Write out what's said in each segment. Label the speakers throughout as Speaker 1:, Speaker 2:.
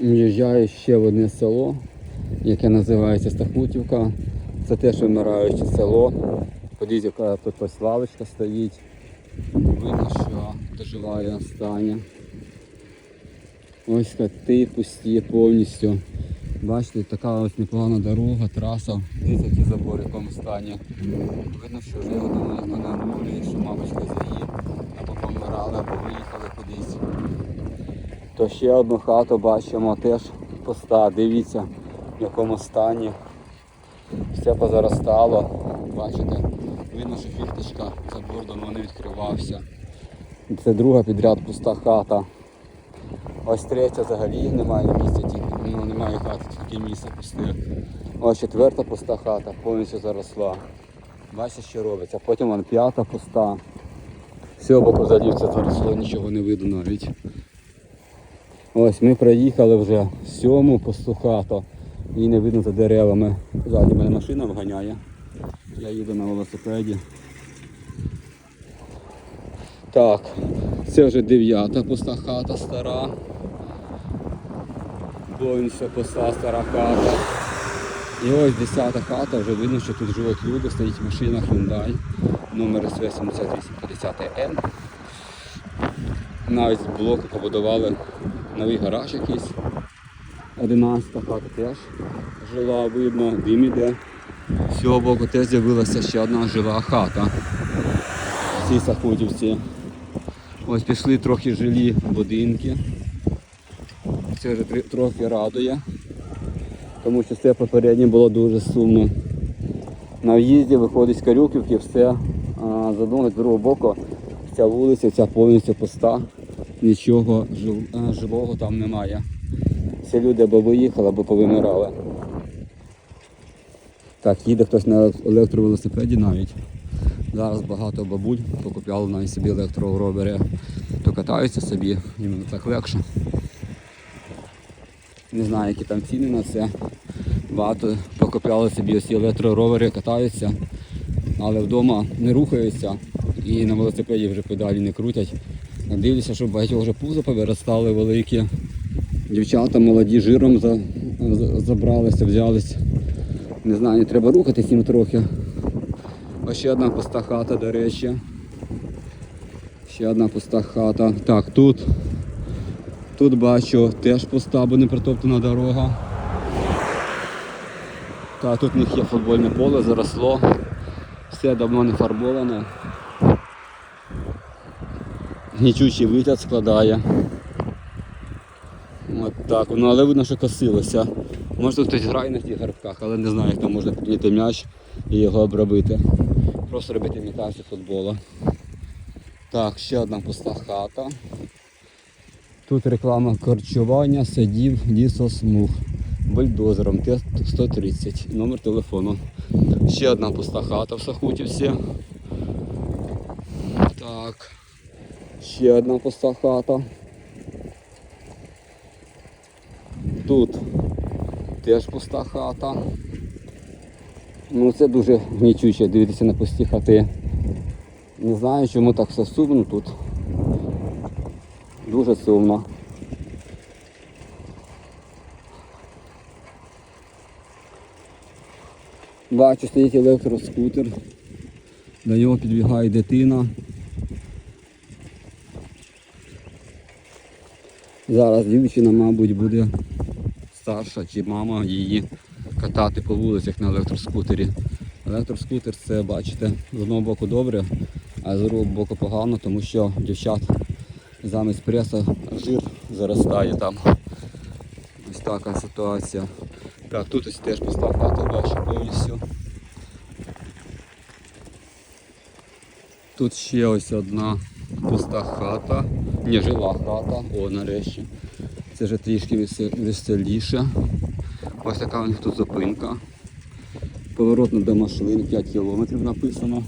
Speaker 1: В'їжджаю ще в одне село, яке називається Стахутівка. Це теж вимираюче село. Подивіться, яка тут лавочка стоїть. Видно, що доживає остання. Ось хати пусті повністю. Бачите, така ось непогана дорога, траса. Дивіться, які забори в якому стані. Видно, що вже його не оновлює, що мабуть хазяї або помирали, або виїхали кудись. То ще одну хату бачимо, теж пуста. Дивіться, в якому стані. Все позаростало. Бачите, видно, що фіхточка забор давно не відкривався. Це друга підряд пуста хата. Ось третя взагалі немає місця, тільки ну, немає хати, тільки місце пусте. Ось четверта пуста хата, повністю заросла. Бачите, що робиться. Потім вон п'ята пуста. З цього боку взагалі все заросло, нічого не видно навіть. Ось ми проїхали вже сьому пусту хату. Її не видно за деревами. Ззаді мене машина вганяє. Я їду на велосипеді. Так, це вже дев'ята пуста хата стара. Повністю пуста стара хата. І ось десята хата, вже видно, що тут живуть люди, стоїть машина Hyundai номер СВ-7850Н. Навіть з блоку побудували новий гараж якийсь. 11 хата теж жила, видно, дим іде. З цього боку теж з'явилася ще одна жила хата. В цій Сахутівці. Ось пішли трохи жилі будинки. Це вже трохи радує, тому що все попереднє було дуже сумно. На в'їзді виходить з Карюківки, все з одного з другого боку ця вулиця, ця повністю пуста, нічого живого там немає. Всі люди або виїхали, або повимирали. Так, їде хтось на електровелосипеді навіть. Зараз багато бабуль покупляли навіть собі електроровери, то катаються собі, їм так легше. Не знаю, які там ціни на це. Багато покупляли собі ось електроровери, катаються, але вдома не рухаються і на велосипеді вже педалі не крутять. Дивлюся, що багатьох вже пузо повиростали великі. Дівчата молоді жиром за, за- забралися, взялись. Не знаю, треба рухатись їм трохи. Ось ще одна пуста хата, до речі. Ще одна пуста хата. Так, тут. Тут бачу теж пуста, бо не притоптана дорога. Так, тут в них є футбольне поле, заросло. Все давно не фарбоване. Гнічучий вигляд складає. От так, ну але видно, що косилося. Може хтось грає на тих грибках, але не знаю, як там можна підняти м'яч і його обробити. Просто робити імітацію футболу. Так, ще одна пуста хата. Тут реклама корчування садів лісосмуг. Бульдозером Т-130. Номер телефону. Ще одна пуста хата в Сахутівці. Так. Ще одна пуста хата. Тут теж пуста хата. Ну це дуже гнічуче дивитися на пусті хати. Не знаю, чому так все сумно тут. Дуже сумно. Бачу, стоїть електроскутер. До нього підбігає дитина. Зараз дівчина, мабуть, буде старша чи мама її катати по вулицях на електроскутері. Електроскутер це, бачите, з одного боку добре, а з другого боку погано, тому що дівчат замість преса жир заростає там. Ось така ситуація. Так, тут ось теж пуста хата, бачу повністю. Тут ще ось одна пуста хата. Ні, жила хата. О, нарешті. Це вже трішки весел- веселіше. Ось така у них тут зупинка. Поворотно до машин 5 кілометрів написано.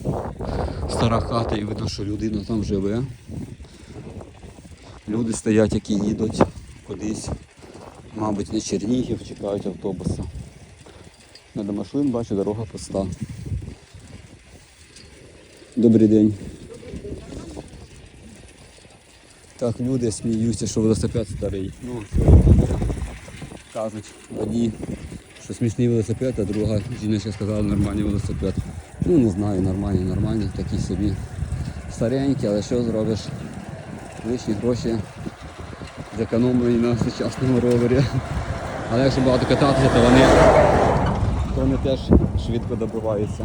Speaker 1: Стара хата і видно, що людина там живе. Люди стоять, які їдуть кудись. Мабуть, на Чернігів чекають автобуса. Не до машин бачу, дорога пуста. Добрий день. Так, люди сміються, що велосипед старий. Ну, кажуть одні, що смішний велосипед, а друга жіночка сказала нормальний велосипед. Ну не знаю, нормальний, нормальний, такий собі старенький, але що зробиш? Лишні гроші зекономлені на сучасному ровері. Але якщо багато кататися, то вони, то вони теж швидко добиваються.